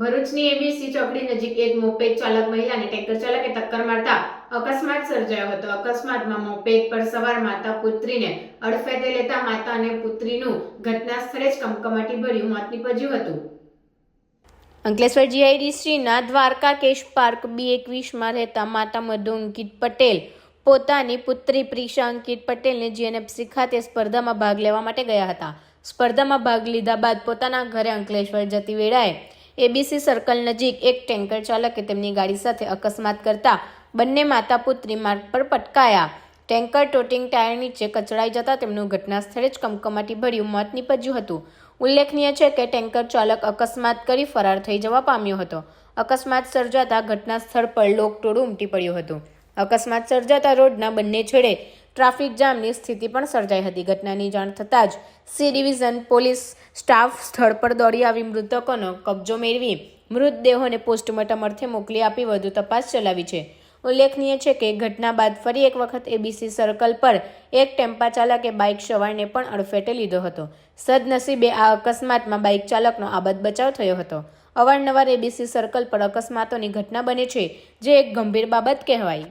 ભરૂચની એબીસી ચોકડી નજીક એક મોપેડ ચાલક મહિલાને ટેન્કર ચાલકે ટક્કર મારતા અકસ્માત સર્જાયો હતો. અકસ્માતમાં મોપેડ પર સવાર માતા પુત્રીને અડફેટે લેતા માતા અને પુત્રીનું ઘટના સ્થળે જ કમકમાટી ભર્યું, મોત નીપજ્યું હતું. અંકલેશ્વર જીઆઈડીસીના દ્વારકા કેશ પાર્ક બી એકવીસમાં રહેતા માતા મધુ અંકિત પટેલ પોતાની પુત્રી પ્રિશા અંકિત પટેલને જીએનએફસી ખાતે સ્પર્ધામાં ભાગ લેવા માટે ગયા હતા. સ્પર્ધામાં ભાગ લીધા બાદ પોતાના ઘરે અંકલેશ્વર જતી વેળાએ એબીસી સર્કલ નજીક એક ટેન્કર ચાલકે તેમની ગાડી સાથે અકસ્માત કરતા બંને માતા પુત્રી માર્ગ પર પટકાયા. ટેન્કર ટોટિંગ ટાયર નીચે કચડાઈ જતા તેમનું ઘટના સ્થળે જ કમકમાટી ભર્યું મોત નીપજ્યું હતું. ઉલ્લેખનીય છે કે ટેન્કર ચાલક અકસ્માત કરી ફરાર થઈ જવા પામ્યો હતો. અકસ્માત સર્જાતા ઘટના સ્થળ પર લોકટોળું ઉમટી પડ્યું હતું. અકસ્માત સર્જાતા રોડના બંને છેડે ટ્રાફિક જામની સ્થિતિ પણ સર્જાઈ હતી. ઘટનાની જાણ થતાં જ સી ડિવિઝન પોલીસ સ્ટાફ સ્થળ પર દોડી આવી મૃતકોનો કબજો મેળવી મૃતદેહોને પોસ્ટમોર્ટમ અર્થે મોકલી આપી વધુ તપાસ ચલાવી છે. ઉલ્લેખનીય છે કે ઘટના બાદ ફરી એક વખત એબીસી સર્કલ પર એક ટેમ્પા ચાલકે બાઇક સવારને પણ અડફેટે લીધો હતો. સદનસીબે આ અકસ્માતમાં બાઇક ચાલકનો આબદ બચાવ થયો હતો. અવારનવાર એબીસી સર્કલ પર અકસ્માતોની ઘટના બને છે, જે એક ગંભીર બાબત કહેવાય.